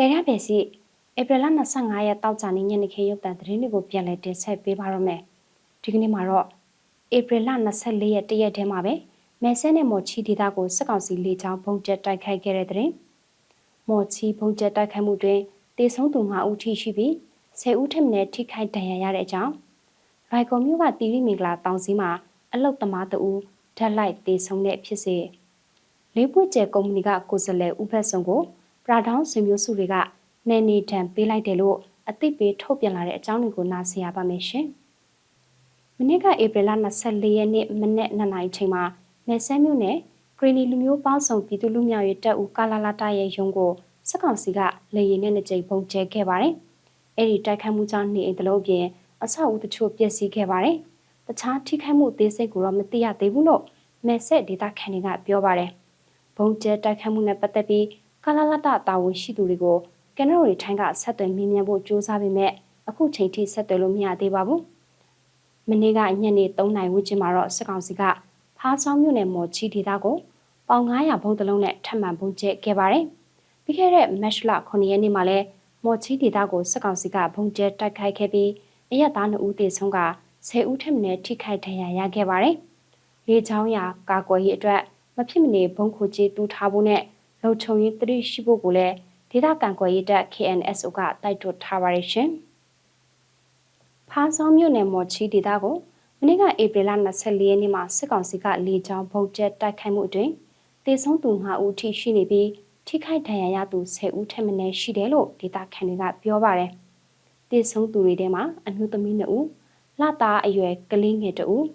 တဲရပဲစီဧပြီလ25ရက်တောက်ကြနေ့ညနေခင်းရုပ်သံသတင်းတွေကိုပြန်လည်တင်ဆက်ပေးပါရမယ်ဒီကနေ့မှာတော့ဧပြီလ24ရက်တရက်တည်းမှာပဲမဲဆဲနဲ့မော်ချီဒေတာကိုစက်ကောင်စီလေကြောင်းပုံကျက်တိုက်ခိုက်ခဲ့တဲ့တဲ့မော်ချီပုံကျက်တိုက်ခိုက်မှုတွင်တေဆုံးသူ5ဦးထိရှိပြီး10ဦးထက်မနည်းထိခိုက်ဒဏ်ရာရတဲ့အကြောင်းရိုက်ကော်မျိုးကတီရီမင်္ဂလာတောင်စီမှာအလုတ်သမားတဦးဓာတ်လိုက်တေဆုံးတဲ့ဖြစ်စေလေးပွင့်ကျဲကုမ္ပဏီကကိုယ်စားလှယ်ဦးဖက်စုံကိုပ ရာဒေါင်းဆွေမျိုးစုတွေကနယ်နေတံပေးလိုက်တယ်လို့အသိပေးထုတ်ပြန်လာတဲ့အကြောင်းတွေကိုနားဆင်ရပါမယ်ရှင်။မနေ့ကဧပြီလ24ရက်နေ့မနေ့2နာရီချိန်မှာနယ်ဆဲမြို့နယ်ဂရီနီလူမျိုးပေါင်းဆောင်ပြည်သူလူမျိုးရေးတပ်ဦးကာလာလာတာရဲ့ရုံးကိုစက်ကောင်စီကလေရင်နဲ့နှစ်ကြိမ်ပုံကျဲခဲ့ပါတယ်။အဲ့ဒီတိုက်ခိုက်မှုကြောင့်နေအိမ်တလုံးပြင်အဆောက်အဦတချို့ပျက်စီးခဲ့ပါတယ်။တခြားထိခိုက်မှုသေးစိတ်ကိုတော့မသိရသေးဘူးလို့မဲဆက်ဒေတာခန်တွေကပြောပါတယ်။ဘုံကျဲတိုက်ခိုက်မှုနဲ့ပတ်သက်ပြီးကာ လာလာတာတာဝန်ရှိသူတွေကိုကနရိုရီထိုင်းကဆက်သွယ်မြင်မြန်ဖို့ကြိုးစားပေမဲ့အခုချိန်ထိဆက်သွယ်လို့မရသေးပါဘူး။မနေ့ကညနေ3နာရီဝန်းကျင်မှာတော့စစ်ကောင်စီကဖားဆောင်မြို့နယ်မော်ချီဒေသကိုပေါင်900ဘုံတလုံးနဲ့ထပ်မံပုံကျဲခဲ့ပါတယ်။ပြီးခဲ့တဲ့မတ်လ9ရက်နေ့မှာလဲမော်ချီဒေသကိုစစ်ကောင်စီကဘုံကျဲတိုက်ခိုက်ခဲ့ပြီးအရက်သား2ဦးသေဆုံးက10ဦးထက်မနည်းထိခိုက်ဒဏ်ရာရခဲ့ပါတယ်။လေချောင်းရာကာကွယ်ရေးအတွက်မဖြစ်မနေဘုံခိုကြီးတူးထားဖို့နဲ့ လုံခြုံရေးတတိရှိဖို့ကိုလည်းဒေသကန်ကွယ်ရေးတပ် KNSO ကတိုက်တွန်းထားပါရရှင်။ဖားဆောင်မြို့နယ်မော်ချီဒေသကိုမနေ့ကဧပြီလ24ရက်နေ့မှာစစ်ကောင်စီကလေကြောင်းဗုံးကျဲတိုက်ခိုက်မှုအတွင်းတေဆုံးသူ5ဦးထိရှိနေပြီးထိခိုက်ဒဏ်ရာရသူ10ဦးထက်မနည်းရှိတယ်လို့ဒေသခံတွေကပြောပါတယ်။တေဆုံးသူတွေထဲမှာအမျိုးသမီး2ဦးလသားအရွယ်ကလေးငယ်2ဦး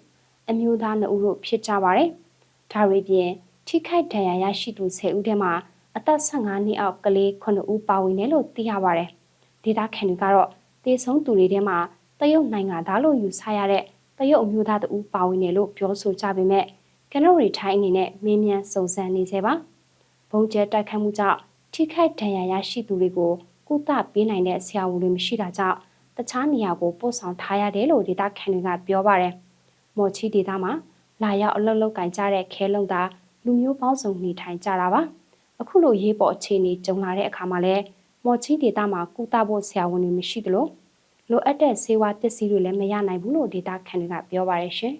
အမျိုးသား2ဦးတို့ဖြစ်ကြပါတယ်။ဒါတွေပြင် ထိခိုက်ဒဏ်ရာရရှိသူ10ဦးထဲမှာအသက်15နှစ်အောက်ကလေး9ဦးပါဝင်တယ်လို့သိရပါတယ်။ဒေတာခန်တွေကတော့တေဆုံးသူတွေထဲမှာတရုတ်နိုင်ငံသားလို့ယူဆရတဲ့တရုတ်အမျိုးသားတဦးပါဝင်တယ်လို့ပြောဆိုကြပေမဲ့ကနရီထိုင်းအနေနဲ့မင်းမြန်စုံစမ်းနေစေပါ။ဘုံကျဲတိုက်ခတ်မှုကြောင့်ထိခိုက်ဒဏ်ရာရရှိသူတွေကိုကုသပေးနိုင်တဲ့ဆရာဝန်တွေမရှိတာကြောင့်တခြားနေရာကိုပို့ဆောင်ထားရတယ်လို့ဒေတာခန်တွေကပြောပါတယ်။မော်ချီဒေတာမှာလာရောက်အလုပ်လုပ်ကင်ကြတဲ့ခဲလုံးသား လူမျိုးပေါင်းစုံနေထိုင်ကြတာပါ။အခုလိုရေးပေါ်အခြေအနေကြုံလာတဲ့အခါမှာလဲမော်ချင်းဒေတာမှာကုသဖို့ဆရာဝန်တွေမရှိသလိုလိုအပ်တဲ့ဆေးဝါးပစ္စည်းတွေလည်းမရနိုင်ဘူးလို့ဒေတာခန်တွေကပြောပါရရှင်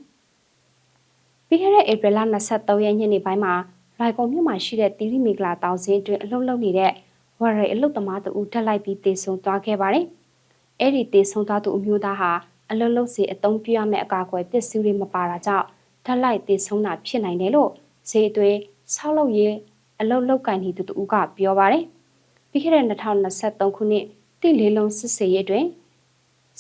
။ပြီးခဲ့တဲ့ဧပြီလ23ရက်ညနေပိုင်းမှာလိုင်ကော်မြို့မှာရှိတဲ့တီရီမီဂလာတောင်စင်းအတွင်းအလုပ်လုပ်နေတဲ့ဝရရီအလုပ်သမားတူဓာတ်လိုက်ပြီးတေဆုံသွားခဲ့ပါတယ်။အဲ့ဒီတေဆုံသွားသူအမျိုးသားဟာအလုပ်လုပ်စီအသုံးပြုရမယ့်အကာအကွယ်ပစ္စည်းတွေမပါတာကြောင့်ဓာတ်လိုက်တေဆုံတာဖြစ်နိုင်တယ်လို့ ဈေးအသွေးဆောက်လုပ်ရေးအလုတ်လောက်ကင်နေသူတူကပြောပါတယ်။ပြီးခဲ့တဲ့2023ခုနှစ်တိလေးလုံးစစ်စေးရေးတွင်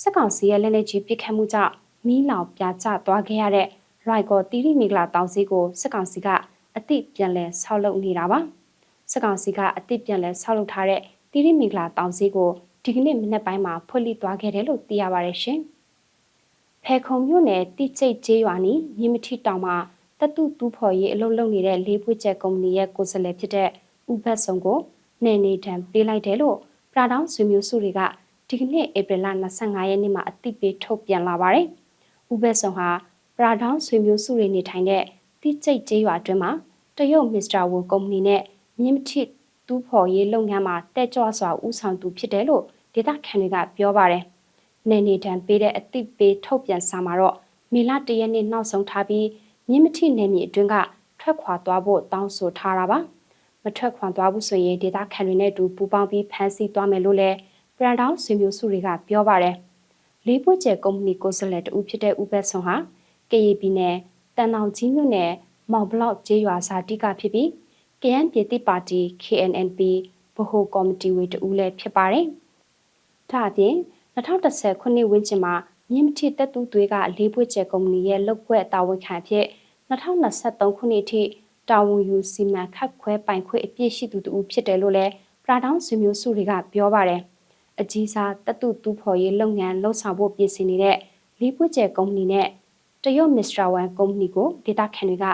စက်ကောင်စီရဲ့လက်နက်ကြီးပစ်ခတ်မှုကြောင့်မီးလောင်ပြာကျသွားခဲ့ရတဲ့ရိုက်ကော်တီရီမီဂလာတောင်စီကိုစက်ကောင်စီကအသည့်ပြန်လည်ဆောက်လုပ်နေတာပါ။စက်ကောင်စီကအသည့်ပြန်လည်ဆောက်လုပ်ထားတဲ့တီရီမီဂလာတောင်စီကိုဒီကနေ့မနေ့ပိုင်းမှာဖွင့်လှစ်သွားခဲ့တယ်လို့သိရပါတယ်ရှင်။ဖဲခုံမြို့နယ်တိကျိတ်ကျေးရွာနီမြင်းမထီတောင်မှာ တတုတူးဖော်ရေးအလုပ်လုပ်နေတဲ့လေးပွေကျက်ကုမ္ပဏီရဲ့ကိုယ်စားလှယ်ဖြစ်တဲ့ဦးဘတ်စုံကိုနေနေတံပေးလိုက်တယ်လို့ပရာဒေါင်းဆွေမျိုးစုတွေကဒီကနေ့ဧပြီလ25ရက်နေ့မှာအသိပေးထုတ်ပြန်လာပါတယ်။ဦးဘတ်စုံဟာပရာဒေါင်းဆွေမျိုးစုတွေနေထိုင်တဲ့တိကျိတ်ကျေးရွာအတွင်းမှာတရုတ်မစ္စတာဝွန်ကုမ္ပဏီနဲ့မြင်းမထစ်တူးဖော်ရေးလုပ်ငန်းမှာတက်ကြွစွာဦးဆောင်သူဖြစ်တယ်လို့ဒေသခံတွေကပြောပါတယ်။နေနေတံပေးတဲ့အသိပေးထုတ်ပြန်စာမှာတော့မေလ၁ရက်နေ့နောက်ဆုံးထားပြီး မြင်းမထိနယ်မြေအတွင်းကထွက်ခွာသွားဖို့တောင်းဆိုထားတာပါမထွက်ခွာသွားဘူးဆိုရင်ဒေသခံတွေနဲ့တူပူးပေါင်းပြီးဖမ်းဆီးသွားမယ်လို့လည်းပရန်တောင်းဆွေမျိုးစုတွေကပြောပါတယ်လေးပွင့်ကျဲကုမ္ပဏီကိုယ်စားလှယ်တူဖြစ်တဲ့ဦးဘက်ဆွန်ဟာ KAB နဲ့တန်တောင်ကြီးမြို့နယ်မောင်ဘလော့ကျေးရွာစာတိကဖြစ်ပြီး KN ပြည်တိပါတီ KNNP ဗဟိုကော်မတီဝင်တူလည်းဖြစ်ပါတယ်။ဒါအပြင်2010ခုနှစ်ဝန်းကျင်မှာမြင်းမထိတက်သူသွေးကလေးပွေကျဲကုမ္ပဏီရဲ့လုပ်ခွက်တာဝန်ခံဖြစ် 2023ခုနှစ်ထိတာဝန်ယူစီမံခတ်ခွဲပိုင်ခွင့်အပြည့်ရှိသူတူဖြစ်တယ်လို့လည်းပရာဒေါင်းဆွေမျိုးစုတွေကပြောပါတယ်။အကြီးစားတက်သူတူဖော်ရေးလုပ်ငန်းလှုပ်ဆောင်ဖို့ပြင်ဆင်နေတဲ့လေးပွေကျဲကုမ္ပဏီနဲ့တရုတ်မစ္စတာဝန်ကုမ္ပဏီကိုဒေတာခန်တွေက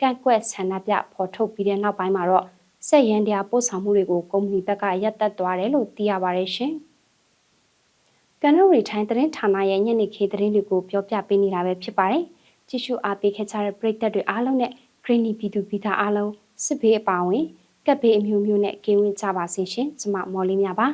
ကန့်ကွက်ဆန္ဒပြဖော်ထုတ်ပြီးတဲ့နောက်ပိုင်းမှာတော့စက်ရန်တရားပို့ဆောင်မှုတွေကိုကုမ္ပဏီဘက်ကရပ်တန့်သွားတယ်လို့သိရပါတယ်ရှင်။ကန်နရီထိုင်းသတင်းဌာနရဲ့ညနေခင်းသတင်းတွေကိုပြောပြပေးနေတာပဲဖြစ်ပါတယ်။ ကြည့်ရှုအားပေးခဲ့ကြတဲ့ပရိသတ်တွေအားလုံးနဲ့ Greeny ပြည်သူပြည်သားအားလုံးစစ်ဘေးအပါအဝင်ကကပ်ဘေးအမျိုးမျိုးနဲ့ကင်းဝေးကြပါစေရှင်ကျမမော်လေးများပါ